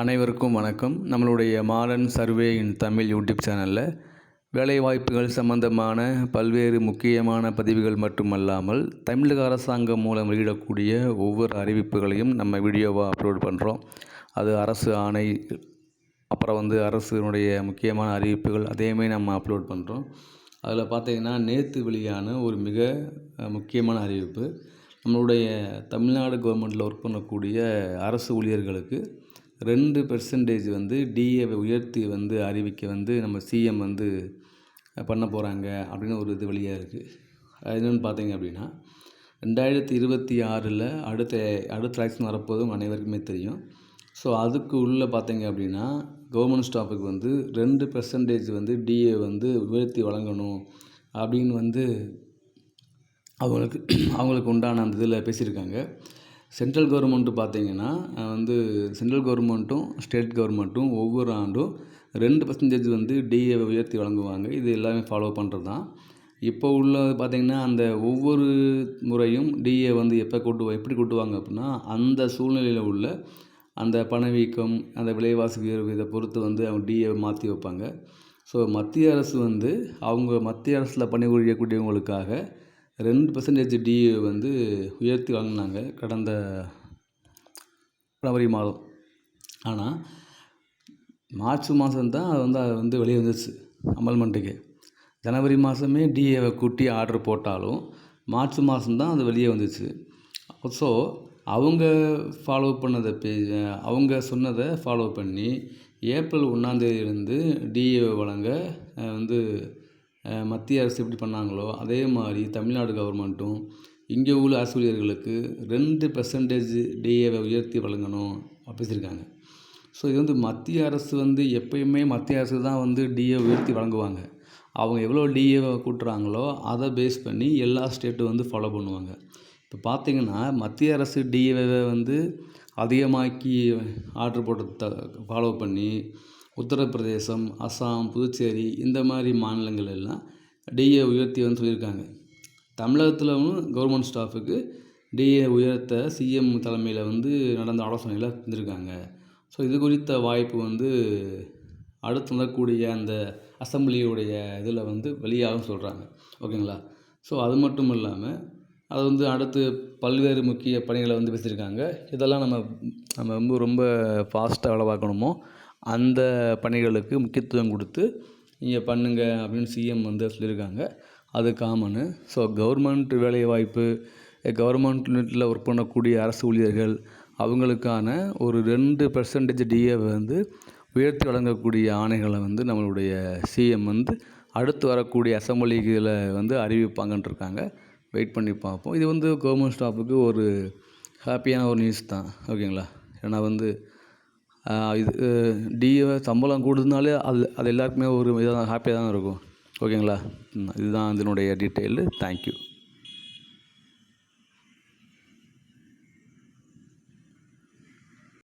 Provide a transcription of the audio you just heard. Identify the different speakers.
Speaker 1: அனைவருக்கும் வணக்கம். நம்மளுடைய modern survey in Tamil YouTube சேனலில் வேலைவாய்ப்புகள் சம்பந்தமான பல்வேறு முக்கியமான பதிவுகள் மட்டுமல்லாமல் தமிழக அரசாங்கம் மூலம் வெளியிடக்கூடிய ஒவ்வொரு அறிவிப்புகளையும் நம்ம வீடியோவாக அப்லோட் பண்ணுறோம் அது அரசு ஆணை அப்புறம் வந்து அரசினுடைய முக்கியமான அறிவிப்புகள் அதையுமே நம்ம அப்லோட் பண்ணுறோம் அதில் பார்த்தீங்கன்னா நேற்று வெளியான ஒரு மிக முக்கியமான அறிவிப்பு. நம்மளுடைய தமிழ்நாடு கவர்மெண்ட்டில் ஒர்க் பண்ணக்கூடிய அரசு ஊழியர்களுக்கு ரெண்டு பெர்சன்டேஜ் வந்து டிஏவை உயர்த்தி வந்து அறிவிக்க வந்து நம்ம சிஎம் வந்து பண்ண போகிறாங்க அப்படின்னு ஒரு இது வழியாக இருக்குது அது என்னென்னு பார்த்தீங்க அப்படின்னா ரெண்டாயிரத்தி இருபத்தி ஆறில் அடுத்த அடுத்த எலெக்ஷன் வரப்போதும் அனைவருக்குமே தெரியும். ஸோ அதுக்கு உள்ளே பார்த்தீங்க அப்படின்னா கவர்மெண்ட் ஸ்டாஃபுக்கு வந்து ரெண்டு பெர்சன்டேஜ் வந்து டிஏ வந்து உயர்த்தி வழங்கணும் அப்படின்னு வந்து அவங்களுக்கு அவங்களுக்கு உண்டான அந்த இதில் பேசியிருக்காங்க. சென்ட்ரல் கவர்மெண்ட்டு பார்த்தீங்கன்னா வந்து சென்ட்ரல் கவர்மெண்ட்டும் ஸ்டேட் கவர்மெண்ட்டும் ஒவ்வொரு ஆண்டும் ரெண்டு பர்சன்டேஜ் வந்து டிஏ உயர்த்தி வழங்குவாங்க. இது எல்லாமே ஃபாலோ பண்ணுறது தான் இப்போ உள்ளது பார்த்திங்கன்னா அந்த ஒவ்வொரு முறையும் டிஏ வந்து எப்போ கூட்டுவா எப்படி கூட்டுவாங்க அப்படின்னா அந்த சூழ்நிலையில் உள்ள அந்த பணவீக்கம் அந்த விலைவாசி உயர்வு இதை பொறுத்து வந்து அவங்க டிஏ மாற்றி வைப்பாங்க. ஸோ மத்திய அரசு வந்து அவங்க மத்திய அரசில் பணிபுரியக்கூடியவங்களுக்காக ரெண்டு பர்சன்டேஜ் டிஏ வந்து உயர்த்தி வாங்கினாங்க கடந்த ஜனவரி மாதம். ஆனால் மார்ச் மாதம் தான் அது வந்து அது வந்து வெளியே வந்துச்சு அமல்மெண்ட்டுக்கு. ஜனவரி மாதமே டிஏவை கூட்டி ஆர்டர் போட்டாலும் மார்ச் மாதம் தான் அது வெளியே வந்துச்சு. ஸோ அவங்க ஃபாலோ பண்ணதை பே அவங்க சொன்னதை ஃபாலோ பண்ணி ஏப்ரல் ஒன்றாந்தேதியிலேருந்து டிஏ வழங்க வந்து மத்திய அரசு எப்படி பண்ணாங்களோ அதே மாதிரி தமிழ்நாடு கவர்மெண்ட்டும் இங்கே உள்ள ஆசிரியர்களுக்கு ரெண்டு பெர்சன்டேஜ் டிஏவை உயர்த்தி வழங்கணும் பேசியிருக்காங்க. ஸோ இது வந்து மத்திய அரசு வந்து எப்பயுமே மத்திய அரசு தான் வந்து டிஏ உயர்த்தி வழங்குவாங்க. அவங்க எவ்வளோ டிஏவை கூட்டுறாங்களோ அதை பேஸ் பண்ணி எல்லா ஸ்டேட்டும் வந்து ஃபாலோ பண்ணுவாங்க. இப்போ பார்த்தீங்கன்னா மத்திய அரசு டிஏவை வந்து அதிகமாக்கி ஆர்டர் போட்டதை ஃபாலோ பண்ணி உத்தரப்பிரதேசம் அஸ்ஸாம் புதுச்சேரி இந்த மாதிரி மாநிலங்கள் எல்லாம் டிஏ உயர்த்தி வந்து சொல்லியிருக்காங்க. தமிழகத்திலும் கவர்மெண்ட் ஸ்டாஃபுக்கு டிஏ உயர்த்த சிஎம் தலைமையில் வந்து நடந்த ஆலோசனையில் இருந்திருக்காங்க ஸோ இது குறித்த வாய்ப்பு வந்து அடுத்து நடக்கக்கூடிய அந்த அசம்பிளியுடைய இதில் வந்து வெளியாகும் சொல்கிறாங்க ஓகேங்களா? ஸோ அது மட்டும் இல்லாமல் அது வந்து அடுத்து பல்வேறு முக்கிய பணிகளை வந்து பேசியிருக்காங்க. இதெல்லாம் நம்ம நம்ம ரொம்ப ரொம்ப ஃபாஸ்ட்டாக வேலை பார்க்கணுமோ அந்த பணிகளுக்கு முக்கியத்துவம் கொடுத்து நீங்கள் பண்ணுங்க அப்படின்னு சிஎம் வந்து சொல்லியிருக்காங்க. அது காமனு ஸோ கவர்மெண்ட் வேலைவாய்ப்பு கவர்மெண்ட்டில் ஒர்க் பண்ணக்கூடிய அரசு ஊழியர்கள் அவங்களுக்கான ஒரு ரெண்டு பெர்சன்டேஜ் டிஏ வந்து உயர்த்தி வழங்கக்கூடிய ஆணைகளை வந்து நம்மளுடைய சிஎம் வந்து அடுத்து வரக்கூடிய அசம்பிளிகளில் வந்து அறிவிப்பாங்கன்ட்டு இருக்காங்க வெயிட் பண்ணி பார்ப்போம். இது வந்து கவர்மெண்ட் ஸ்டாஃபுக்கு ஒரு ஹாப்பியான ஒரு நியூஸ் தான். ஓகேங்களா ஏன்னா வந்து இது டிஏ சம்பளம் கூடுதுனாலே அது அது எல்லாருக்குமே ஒரு இதாக ஹாப்பியாக தான் இருக்கும். ஓகேங்களா? இதுதான் இதனுடைய டீட்டெயிலு தேங்க்யூ